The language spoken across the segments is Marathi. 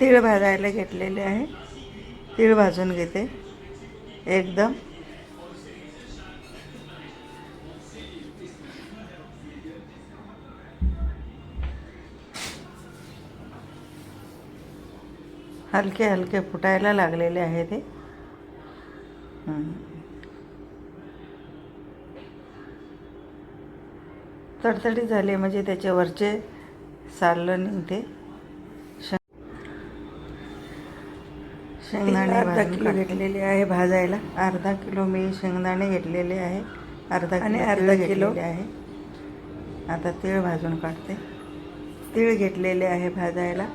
तीळ भाजायला घेतलेले आहे. तीळ भाजून घेते. एकदम. हलके हलके फुटायला लागलेले आहे ते. तडतडी झाले म्हणजे त्याच्यावरचे सालं निघते शेंगदाणे अर्धा किलो घेतलेले आहे भाजायला. अर्धा किलो मी शेंगदाणे घेतलेले आहे. अर्धा आणि अर्धा किलो आहे. आता तीळ भाजून काढते. तीळ घेतलेले आहे भाजायला.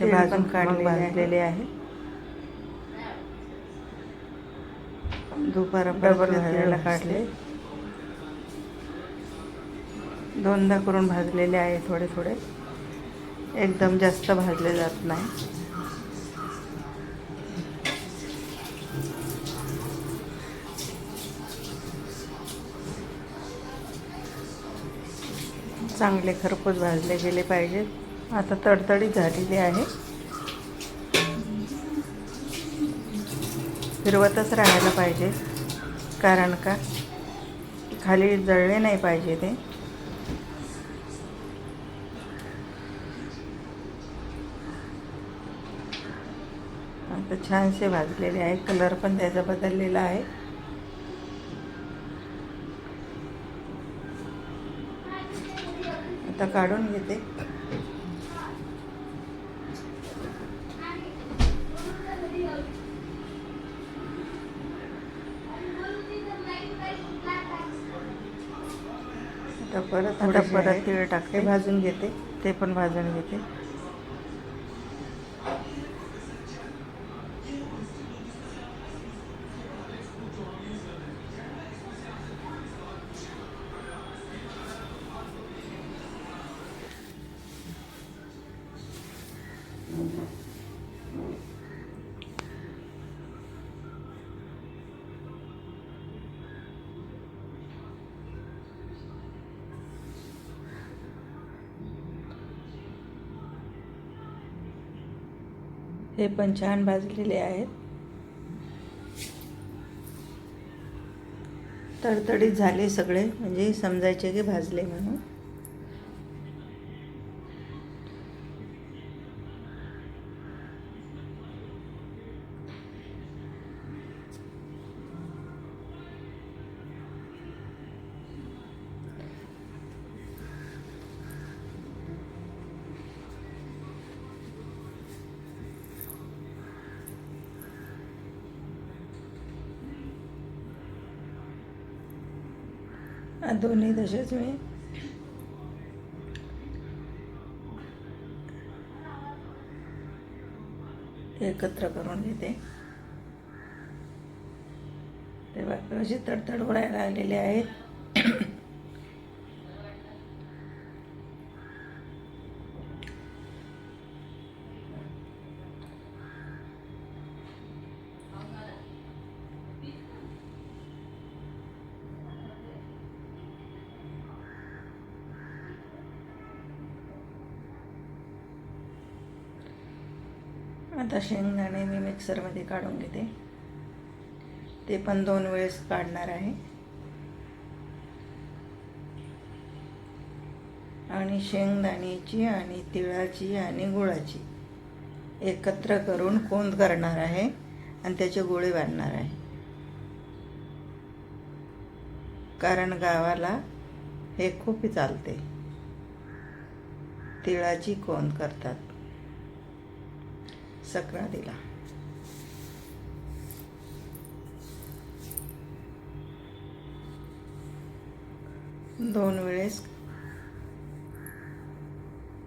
ते भाजून काढले भाजलेले आहे. दुपार डबल भाजायला काढले. दोनदा करून भाजलेले आहे थोडे थोडे. एकदम जास्त भाजले जात नाही. चांगले खरपूस भाजले गेले पाहिजेत. आता तडतडी झालेली आहे. फिरवतच राहायला पाहिजे. कारण का? खाली जळले नाही पाहिजे ते. आता छानसे भाजलेले आहे. कलर पण त्याचा बदललेला आहे. आता काढून घेते. आता परत थोडं परत तीळ टाकते. भाजून घेते. ते पण भाजून घेते. हे पण छान भाजलेले आहेत. तडतडीत झाले सगळे म्हणजे समजायचे की भाजले म्हणून. दोन्ही तसेच मी. एकत्र करून घेते. तेव्हा कशी तडतड उडायला लागलेली आहेत. आता शेंगदाणे मी मिक्सरमध्ये काढून घेते. ते पण दोन वेळेस काढणार आहे. आणि शेंगदाण्याची आणि तिळाची आणि गुळाची एकत्र करून कोंद करणार आहे आणि त्याचे गोळे बांधणार आहे. कारण गावाला हे खूप चालते. तिळाची कोंद करतात. सक्रातीला. दोन वेळेस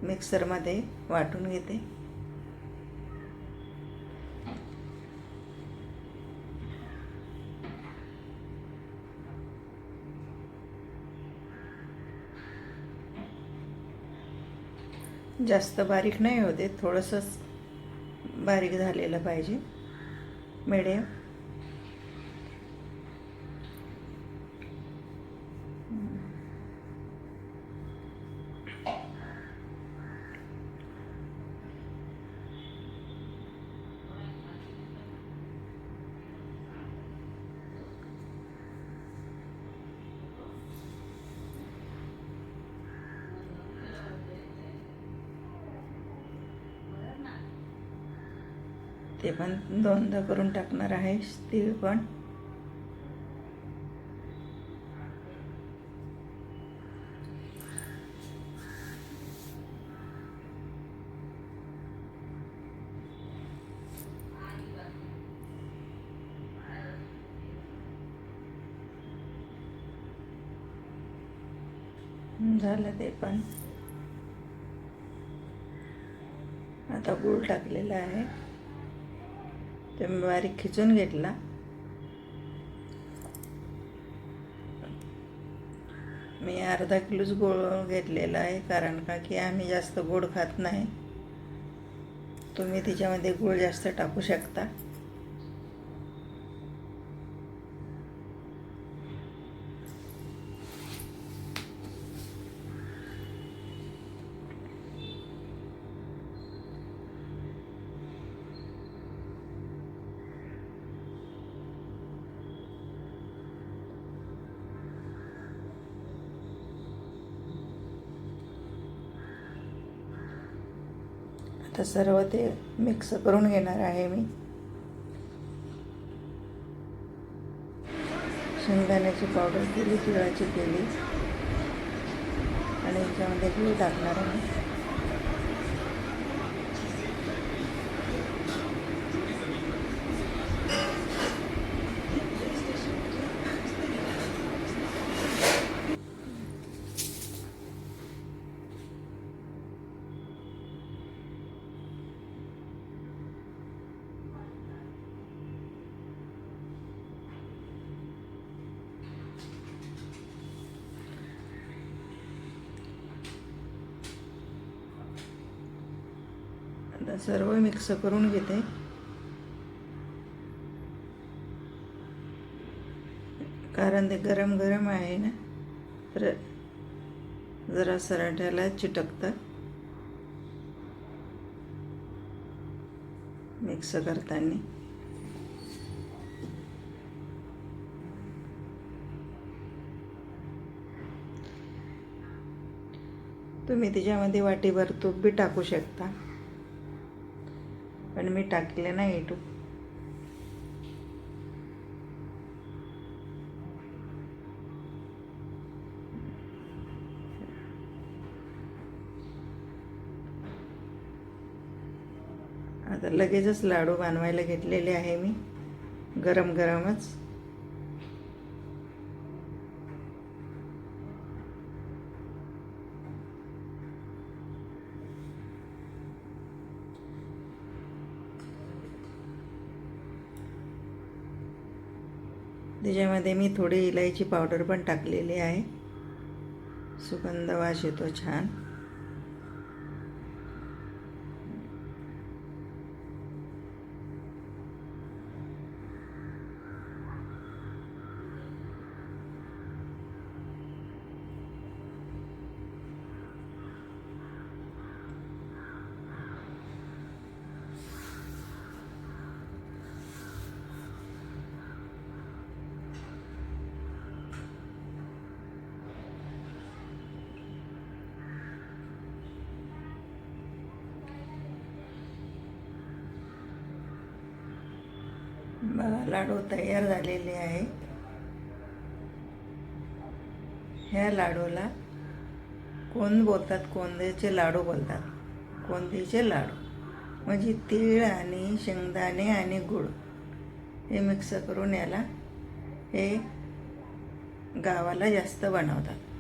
मिक्सरमध्ये वाटून घेते. जास्त बारीक नाही होते थोडंसंच बारीक झालेलं पाहिजे. मिडियम ते पण दोनदा करून टाकणार आहे तीळ पण. झालं ते पण. आता गूळ टाकलेला आहे. ते मी बारीक खिचून घेतला. मी अर्धा किलोच गोळ घेतलेला आहे कारण का की आम्ही जास्त गोड खात नाही. तुम्ही त्याच्यामध्ये गूळ जास्त टाकू शकता. आता सर्व ते मिक्स करून घेणार आहे मी. शेंगदाण्याची पावडर केली तिळाची केली. आणि याच्यामध्ये गूळ टाकणार आहे आता सर्व मिक्स करून घेते. कारण ते गरम गरम आहे ना तर जरा सराठ्याला चिटकतं. मिक्स करताना. तुम्ही त्याच्यामध्ये वाटीभर तूप बी टाकू शकता. पण मी टाकले नाही टू आता लगेचच लाडू बनवायला घेतलेले आहे मी. गरम गरमच. त्याच्यामध्ये मी थोडी इलायची पावडर पण टाकलेली आहे. सुगंध वास येतो छान. बघा लाडू तयार झालेले आहे. ह्या लाडूला कोण बोलतात? कोंदीचे लाडू बोलतात. कोंदीचे लाडू. म्हणजे तीळ आणि शेंगदाणे आणि गुळ हे मिक्स करून याला हे गावाला जास्त बनवतात.